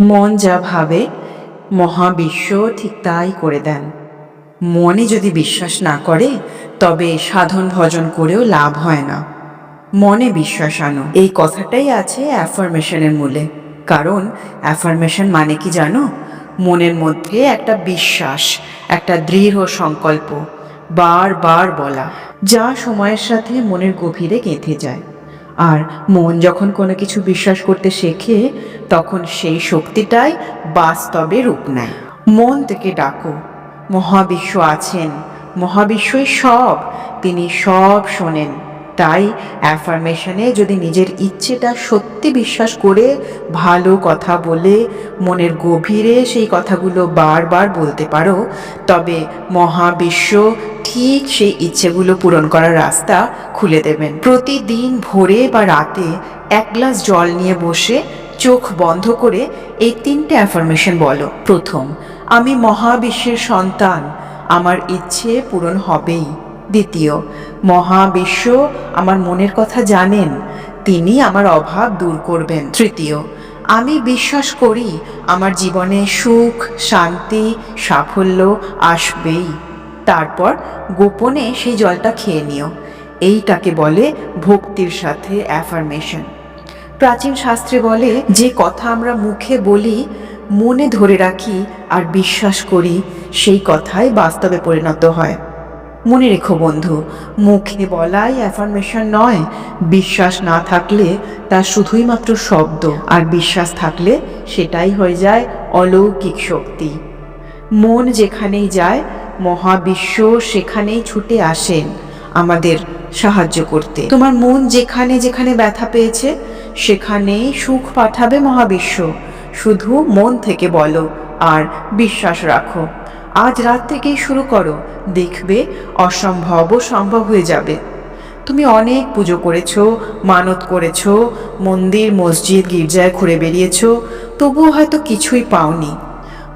মন যা ভাবে, মহাবিশ্ব ঠিক তাই করে দেন। মনে যদি বিশ্বাস না করে, তবে সাধন ভজন করেও লাভ হয় না। মনে বিশ্বাস আনো। এই কথাটাই আছে অ্যাফার্মেশনের মূলে। কারণ অ্যাফার্মেশন মানে কি জানো? মনের মধ্যে একটা বিশ্বাস, একটা দৃঢ় সংকল্প, বারবার বলা, যা সময়ের সাথে মনের গভীরে গেঁথে যায়। আর মন যখন কোনো কিছু বিশ্বাস করতে শেখে, তখন সেই শক্তিটাই বাস্তবে রূপ নেয়। মন থেকে ডাকো, মহাবিশ্ব আছেন, মহাবিশ্বই সব, তিনি সব শোনেন। তাই অ্যাফার্মেশনে যদি নিজের ইচ্ছেটা সত্যি বিশ্বাস করে, ভালো কথা বলে, মনের গভীরে সেই কথাগুলো বারবার বলতে পারো, তবে মহাবিশ্ব ঠিক সেই ইচ্ছেগুলো পূরণ করার রাস্তা খুলে দেবেন। প্রতিদিন ভোরে বা রাতে এক গ্লাস জল নিয়ে বসে চোখ বন্ধ করে এই তিনটে অ্যাফার্মেশন বলো। প্রথম, আমি মহাবিশ্বের সন্তান, আমার ইচ্ছে পূরণ হবেই। দ্বিতীয়, মহাবিশ্ব আমার মনের কথা জানেন, তিনি আমার অভাব দূর করবেন। তৃতীয়, আমি বিশ্বাস করি আমার জীবনে সুখ, শান্তি, সাফল্য আসবেই। তারপর গোপনে সেই জলটা খেয়ে নিও। এইটাকে বলে ভক্তির সাথে অ্যাফার্মেশন প্রাচীন শাস্ত্রে বলে, যে কথা আমরা মুখে বলি, মনে ধরে রাখি আর বিশ্বাস করি, সেই কথাই বাস্তবে পরিণত হয়। মনে রেখো বন্ধু, মুখে বলাই অ্যাফার্মেশন নয়। বিশ্বাস না থাকলে তা শুধুই মাত্র শব্দ, আর বিশ্বাস থাকলে সেটাই হয়ে যায় অলৌকিক শক্তি। মন যেখানেই যায়, মহাবিশ্ব সেখানেই ছুটে আসেন। আমাদের সাহায্য করতে। তোমার মন যেখানে যেখানে ব্যথা পেয়েছে, সেখানেই সুখ পাঠাবে মহাবিশ্ব। শুধু মন থেকে বলো আর বিশ্বাস রাখো। আজ রাত থেকেই শুরু করো। দেখবে অসম্ভবও সম্ভব হয়ে যাবে। তুমি অনেক পুজো করেছ, মানত করেছ, মন্দির, মসজিদ, গির্জায় ঘুরে বেরিয়েছো তবুও হয়তো কিছুই পাওনি।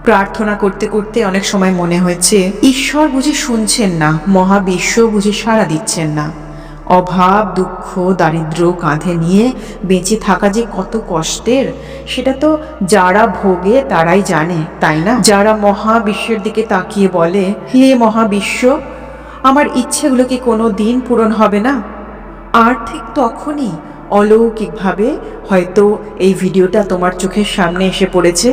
প্রার্থনা করতে করতে অনেক সময় মনে হয়েছে, ঈশ্বর বুঝি শুনছেন না, মহাবিশ্ব বুঝি সাড়া দিচ্ছেন না। অভাব, দুঃখ দারিদ্র কাঁধে নিয়ে বেঁচে থাকা যে কত কষ্টের, সেটা তো যারা ভোগে তারাই জানে, তাই না? যারা মহাবিশ্বের দিকে তাকিয়ে বলে, হে মহাবিশ্ব, আমার ইচ্ছেগুলো কি কোনো দিন পূরণ হবে না? আর ঠিক তখনই অলৌকিকভাবে হয়তো এই ভিডিওটা তোমার চোখের সামনে এসে পড়েছে।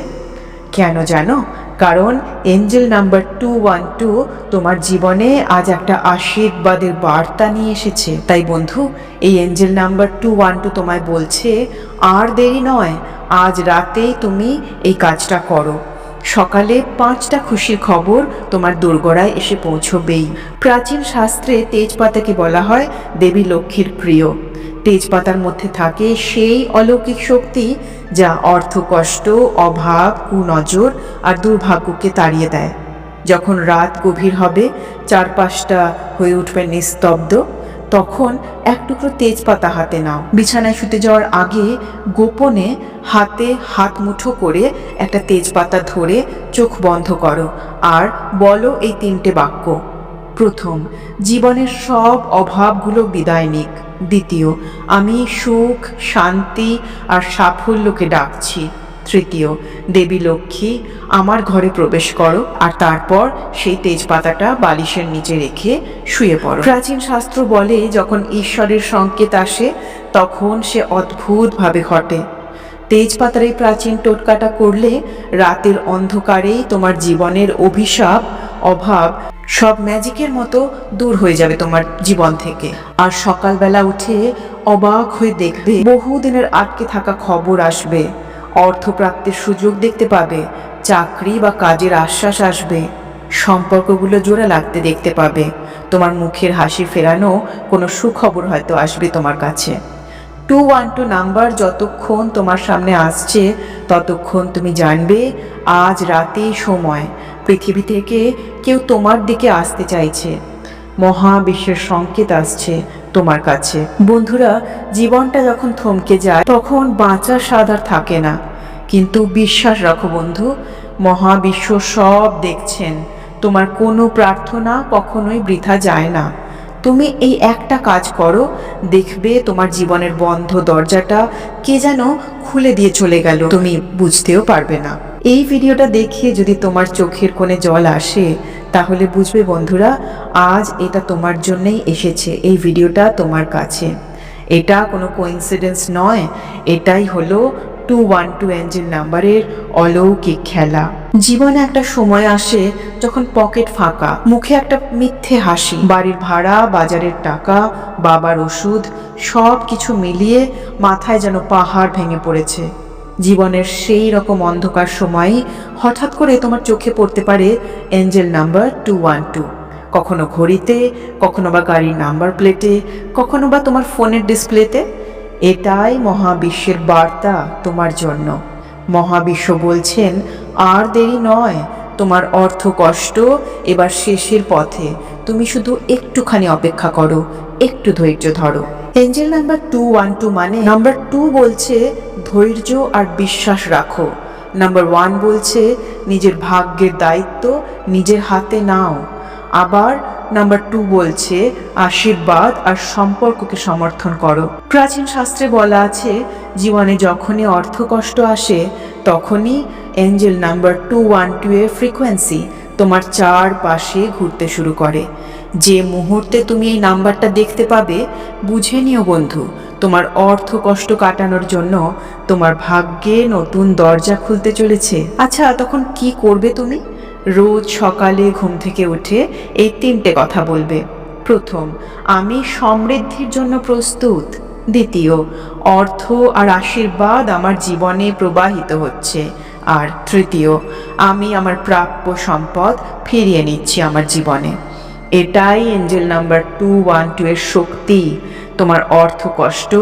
কেন জানো? কারণ angel number two one two তোমার জীবনে আজ একটা আশীর্বাদের বার্তা নিয়ে এসেছে। তাই বন্ধু, এই angel number two one two তোমায় বলছে, আর দেরি নয়, আজ রাতেই তুমি এই কাজটা করো। সকালে পাঁচটা খুশির খবর তোমার দোরগোড়ায় এসে পৌঁছবেই। প্রাচীন শাস্ত্রে তেজপাতাকে বলা হয় দেবী লক্ষ্মীর প্রিয়। তেজপাতার মধ্যে থাকে সেই অলৌকিক শক্তি যা অর্থকষ্ট অভাব, কুনজর আর দুর্ভাগ্যকে তাড়িয়ে দেয়। যখন রাত গভীর হবে, চারপাশটা হয়ে উঠবে নিস্তব্ধ, তখন এক টুকরো তেজপাতা হাতে নাও। বিছানায় শুতে যাওয়ার আগে গোপনে হাতে হাত মুঠো করে একটা তেজপাতা ধরে চোখ বন্ধ করো আর বলো এই তিনটে বাক্য। প্রথম, জীবনের সব অভাবগুলো বিদায় নিক। দ্বিতীয়, আমি সুখ, শান্তি আর সাফল্যকে ডাকছি। তৃতীয়, দেবী লক্ষ্মী, আমার ঘরে প্রবেশ করো আর তারপর সেই তেজপাতাটা বালিশের নিচে রেখে শুয়ে পড়ো। প্রাচীন শাস্ত্র বলে, যখন ঈশ্বরের সংকেত আসে, তখন সে অদ্ভুতভাবে ঘটে। তেজপাতার এই প্রাচীন টোটকাটা করলে রাতের অন্ধকারেই তোমার জীবনের অভিশাপ, অভাব সব ম্যাজিকের মতো দূর হয়ে যাবে তোমার জীবন থেকে। আর সকালবেলা উঠে অবাক হয়ে দেখবে বহুদিনের আটকে থাকা খবর আসবে। অর্থপ্রাপ্তির সুযোগ দেখতে পাবে, চাকরি বা কাজের আশ্বাস আসবে, সম্পর্কগুলো জোড়া লাগতে দেখতে পাবে। তোমার মুখের হাসি ফেরানো কোনো সুখবর হয়তো আসবে তোমার কাছে। টু ওয়ান টু নাম্বার যতক্ষণ তোমার সামনে আসছে, ততক্ষণ তুমি জানবে, আজ রাতেই সময়। পৃথিবী থেকে কেউ তোমার দিকে আসতে চাইছে। মহাবিশ্বের সংকেত আসছে তোমার কাছে। বন্ধুরা, জীবনটা যখন থমকে যায়, তখন বাঁচার আর থাকে না। কিন্তু বিশ্বাস রাখো বন্ধু, মহাবিশ্ব সব দেখছেন। তোমার কোনো প্রার্থনা কখনোই বৃথা যায় না। তুমি এই একটা কাজ করো, দেখবে তোমার জীবনের বন্ধ দরজাটা কে যেন খুলে দিয়ে চলে গেল। তুমি বুঝতেও পারবে না। এই ভিডিওটা দেখে যদি তোমার চোখের কোণে জল আসে, তাহলে বুঝবে বন্ধুরা, আজ এটা তোমার জন্যই এসেছে, এই ভিডিওটা তোমার কাছে। এটা কোনো কোইন্সিডেন্স নয়, এটাই হলো টু ওয়ান টু এঞ্জেল নাম্বারের অলৌকিক খেলা। জীবনে একটা সময় আসে যখন পকেট ফাঁকা, মুখে একটা মিথ্যে হাসি। বাড়ির ভাড়া, বাজারের টাকা, বাবার ওষুধ সব কিছু মিলিয়ে মাথায় যেন পাহাড় ভেঙে পড়েছে। জীবনের সেই রকম অন্ধকার সময়ই হঠাৎ করে তোমার চোখে পড়তে পারে angel number two one two কখনো ঘড়িতে, কখনো বা গাড়ির নাম্বার প্লেটে, কখনো বা তোমার ফোনের ডিসপ্লেতে। এটাই মহাবিশ্বের বার্তা তোমার জন্য। মহাবিশ্ব বলছেন, আর দেরি নয়, তোমার অর্থ কষ্ট এবার শেষের পথে। তুমি শুধু একটুখানি অপেক্ষা করো, একটু ধৈর্য ধরো। Angel number two one two মানে নাম্বার টু বলছে, ধৈর্য আর বিশ্বাস রাখো। নাম্বার ওয়ান বলছে, নিজের ভাগ্যের দায়িত্ব নিজের হাতে নাও। আবার নাম্বার টু বলছে, আশীর্বাদ আর সম্পর্ককে সমর্থন করো। প্রাচীন শাস্ত্রে বলা আছে, জীবনে যখনই অর্থ কষ্ট আসে, তখনই angel number two one two এর ফ্রিকোয়েন্সি তোমার চার পাশে ঘুরতে শুরু করে। যে মুহূর্তে তুমি এই নাম্বারটা দেখতে পাবে, বুঝে নিও বন্ধু, তোমার অর্থ কষ্ট কাটানোর জন্য তোমার ভাগ্যে নতুন দরজা খুলতে চলেছে। আচ্ছা তখন কি করবে তুমি? রোজ সকালে ঘুম থেকে উঠে এই তিনটে কথা বলবে। প্রথম, আমি সমৃদ্ধির জন্য প্রস্তুত। দ্বিতীয়, অর্থ আর আশীর্বাদ আমার জীবনে প্রবাহিত হচ্ছে। আর তৃতীয়, আমি আমার প্রাপ্য সম্পদ ফিরিয়ে নিচ্ছি আমার জীবনে। এটাই angel number two one two এর শক্তি। তোমার অর্থ কষ্ট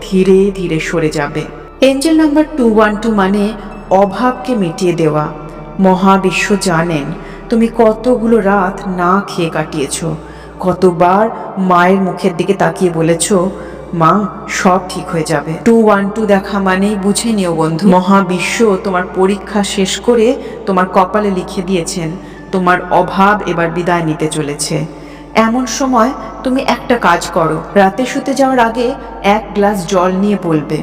ধীরে ধীরে সরে যাবে। Angel number two one two মানে অভাবকে মিটিয়ে দেওয়া। মহাবিশ্ব জানেন, তুমি কতগুলো রাত না খেয়ে কাটিয়েছ, কতবার মায়ের মুখের দিকে তাকিয়ে বলেছ, মা, সব ঠিক হয়ে যাবে। টু ওয়ান টু দেখা মানেই বুঝে নিও বন্ধু। মহাবিশ্ব তোমার পরীক্ষা শেষ করে তোমার কপালে লিখে দিয়েছেন, তোমার অভাব এবার বিদায় নিতে চলেছে। এমন সময় তুমি একটা কাজ করো, রাতে শুতে যাওয়ার আগে এক গ্লাস জল নিয়ে বলবে,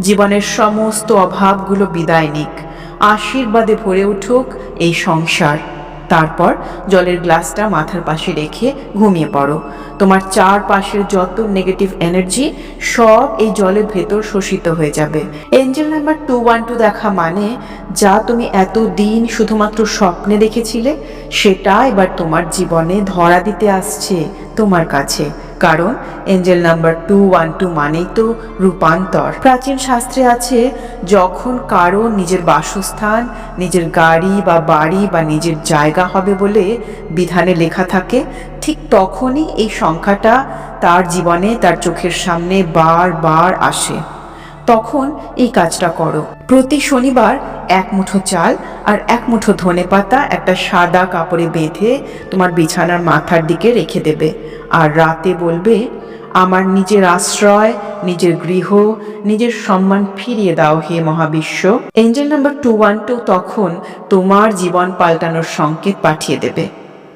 জীবনের সমস্ত অভাবগুলো বিদায় নিক। আশীর্বাদে ভরে উঠুক এই সংসার। তারপর জলের গ্লাসটা মাথার পাশে রেখে ঘুমিয়ে পড়ো। তোমার চারপাশের যত নেগেটিভ এনার্জি সব এই জলের ভেতর শোষিত হয়ে যাবে। Angel number two one two দেখা মানে যা তুমি এত দিন শুধুমাত্র স্বপ্নে দেখেছিলে, সেটা এবার তোমার জীবনে ধরা দিতে আসছে তোমার কাছে। কারণ angel number two one two মানেই তো রূপান্তর। প্রাচীন শাস্ত্রে আছে, যখন কারও নিজের বাসস্থান, নিজের গাড়ি বা বাড়ি বা নিজের জায়গা হবে বলে বিধানে লেখা থাকে, ঠিক তখনই এই সংখ্যাটা তার জীবনে, তার চোখের সামনে বার বার আসে। তখন এই কাজটা করো। প্রতি শনিবার এক মুঠো চাল আর এক মুঠো ধনে পাতা একটা সাদা কাপড়ে বেঁধে তোমার বিছানার মাথার দিকে রেখে দেবে। আর রাতে বলবে, আমার নিজের আশ্রয়, নিজের গৃহ, নিজের সম্মান ফিরিয়ে দাও হে মহাবিশ্ব। Angel number two one two তখন তোমার জীবন পাল্টানোর সংকেত পাঠিয়ে দেবে।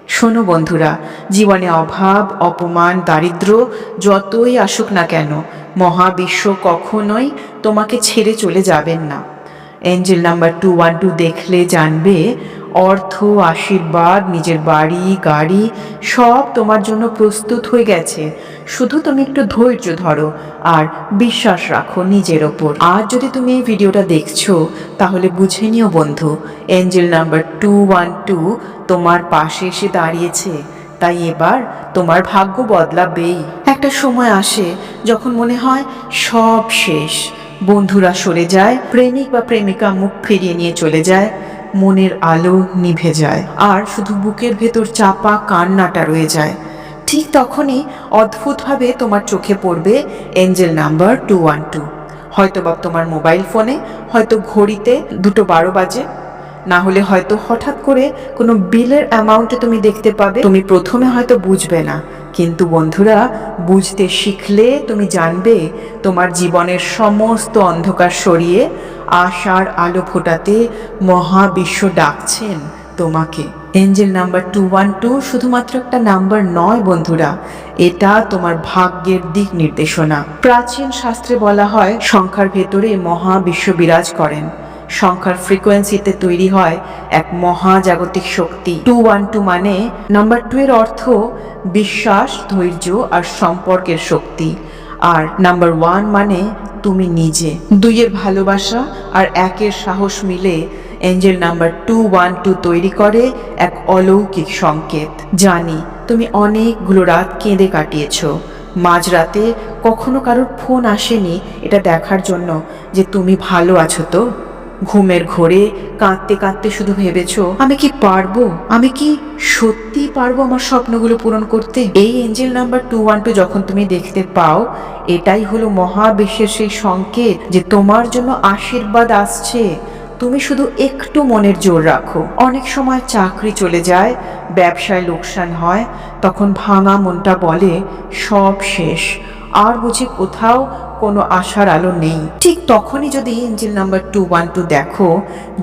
শোনো বন্ধুরা, জীবনে অভাব, অপমান, দারিদ্র যতই আসুক না কেন, মহাবিশ্ব কখনোই তোমাকে ছেড়ে চলে যাবেন না। Angel number two one two দেখলে জানবে অর্থ, আশীর্বাদ, নিজের বাড়ি, গাড়ি, সব তোমার জন্য প্রস্তুত হয়ে গেছে। শুধু তুমি একটু ধৈর্য ধরো আর বিশ্বাস রাখো নিজের ওপর। আর যদি তুমি এই ভিডিওটা দেখছ, তাহলে বুঝে নিও বন্ধু, angel number two one two তোমার পাশে এসে দাঁড়িয়েছে। তাই এবার তোমার ভাগ্য বদলাবেই। একটা সময় আসে যখন মনে হয় সব শেষ। বন্ধুরা সরে যায়, প্রেমিক বা প্রেমিকা মুখ ফিরিয়ে নিয়ে চলে যায়। মনের আলো নিভে যায়। আর শুধু বুকের ভেতর চাপা কান্নাটা রয়ে যায়। ঠিক তখনই অদ্ভুতভাবে তোমার চোখে পড়বে angel number two one two. হয়তো বা তোমার মোবাইল ফোনে, হয়তো ঘড়িতে দুটো বারো বাজে। না হলে হয়তো হঠাৎ করে কোনো বিলের অ্যামাউন্টে তুমি দেখতে পাবে। তুমি প্রথমে হয়তো বুঝবে না। কিন্তু বন্ধুরা, বুঝতে শিখলে তুমি জানবে তোমার জীবনের সমস্ত অন্ধকার সরিয়ে আশার আলো ফোটাতে মহাবিশ্ব ডাকছেন তোমাকে। Angel number two one two শুধুমাত্র একটা নাম্বার নয় বন্ধুরা, এটা তোমার ভাগ্যের দিক নির্দেশনা। প্রাচীন শাস্ত্রে বলা হয়, সংখ্যার ভেতরে মহাবিশ্ব বিরাজ করেন। সংখ্যার ফ্রিকোয়েন্সিতে তৈরি হয় এক মহাজাগতিক শক্তি। টু ওয়ান টু মানে নাম্বার টু এর অর্থ বিশ্বাস, ধৈর্য আর সম্পর্কের শক্তি। আর নাম্বার ওয়ান মানে তুমি নিজে। দুইয়ের ভালোবাসা আর একের সাহস মিলে angel number two one two তৈরি করে এক অলৌকিক সংকেত। জানি, তুমি অনেকগুলো রাত কেঁদে কাটিয়েছো। মাঝরাতে কখনো কারোর ফোন আসেনি, এটা দেখার জন্য যে তুমি ভালো আছো তো? ঘুমের ঘোরে কাঁদতে কাঁদতে শুধু ভেবেছো, আমি কি পারব? আমি কি সত্যি পারব আমার স্বপ্নগুলো পূরণ করতে? এই angel number two one two যখন তুমি দেখতে পাও, এটাই হলো মহাবিশ্বের সেই সংকেত যে তোমার জন্য আশীর্বাদ আসছে। তুমি শুধু একটু মনের জোর রাখো। অনেক সময় চাকরি চলে যায়, ব্যবসায় লোকসান হয়, তখন ভাঙা মনটা বলে, সব শেষ। আর বুঝি কোথাও কোনো আশার আলো নেই। ঠিক তখনই যদি angel number two one two দেখো,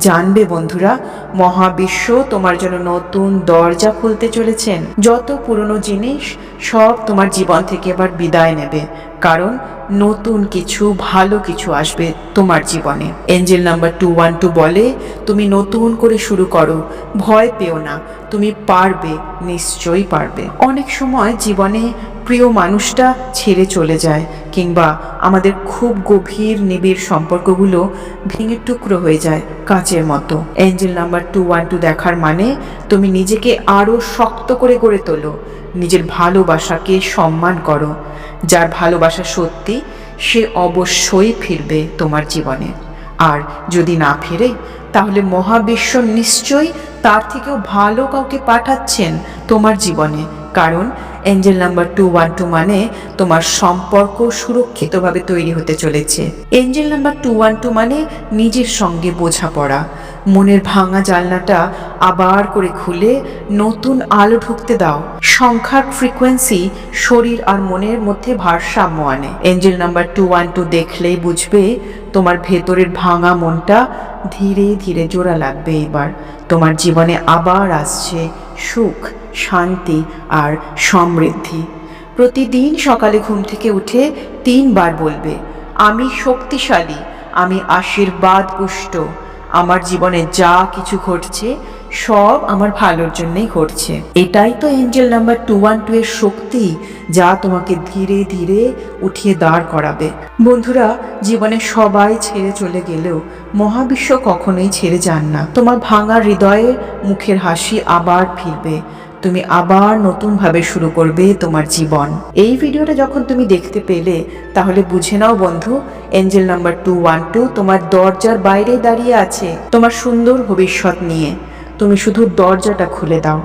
জানবে বন্ধুরা, মহাবিশ্ব তোমার জন্য নতুন দরজা খুলতে চলেছেন। যত পুরনো জিনিস, সব তোমার জীবন থেকে এবার বিদায় নেবে। কারণ নতুন কিছু, ভালো কিছু আসবে তোমার জীবনে। Angel number two one two বলে, তুমি নতুন করে শুরু করো। ভয় পেও না। তুমি পারবে, নিশ্চয়ই পারবে। অনেক সময় জীবনে প্রিয় মানুষটা ছেড়ে চলে যায়, কিংবা আমাদের খুব গভীর নিবিড় সম্পর্কগুলো ভেঙে টুকরো হয়ে যায় কাঁচের মতো। Angel number two one two দেখার মানে তুমি নিজেকে আরও শক্ত করে গড়ে তোলো। নিজের ভালোবাসাকে সম্মান করো। যার ভালোবাসা সত্যি, সে অবশ্যই ফিরবে তোমার জীবনে। আর যদি না ফিরে, তাহলে মহাবিশ্ব নিশ্চয়ই তার থেকেও ভালো কাউকে পাঠাচ্ছেন তোমার জীবনে। কারণ angel number two one two মানে তোমার সম্পর্ক সুরক্ষিতভাবে তৈরি হতে চলেছে। Angel number two one two মানে নিজের সঙ্গে বোঝাপড়া। মনের ভাঙা জানলাটা আবার করে খুলে নতুন আলো ঢুকতে দাও। সংখ্যার ফ্রিকোয়েন্সি শরীর আর মনের মধ্যে ভারসাম্য আনে। Angel number two one two দেখলেই বুঝবে তোমার ভেতরের ভাঙা মনটা ধীরে ধীরে জোড়া লাগবে এবার। তোমার জীবনে আবার আসছে সুখ। শান্তি আর সমৃদ্ধি। প্রতিদিন সকালে ঘুম থেকে উঠে তিনবার বলবে, আমি শক্তিশালী, আমি আশীর্বাদ পুষ্ট। আমার জীবনে যা কিছু ঘটছে, সব আমার ভালোর জন্যই ঘটছে। এটাই তো angel number two one two এর শক্তি যা তোমাকে ধীরে ধীরে উঠিয়ে দাঁড় করাবে। বন্ধুরা, জীবনে সবাই ছেড়ে চলে গেলেও মহাবিশ্ব কখনোই ছেড়ে যান না। তোমার ভাঙা হৃদয়ে মুখের হাসি আবার ফিরবে। তুমি আবার নতুনভাবে শুরু করবে তোমার জীবন। এই ভিডিওটা যখন তুমি দেখতে পেলে, তাহলে বুঝে নাও বন্ধু, angel number two one two তোমার দরজার বাইরে দাঁড়িয়ে আছে, তোমার সুন্দর ভবিষ্যৎ নিয়ে। তুমি শুধু দরজাটা খুলে দাও।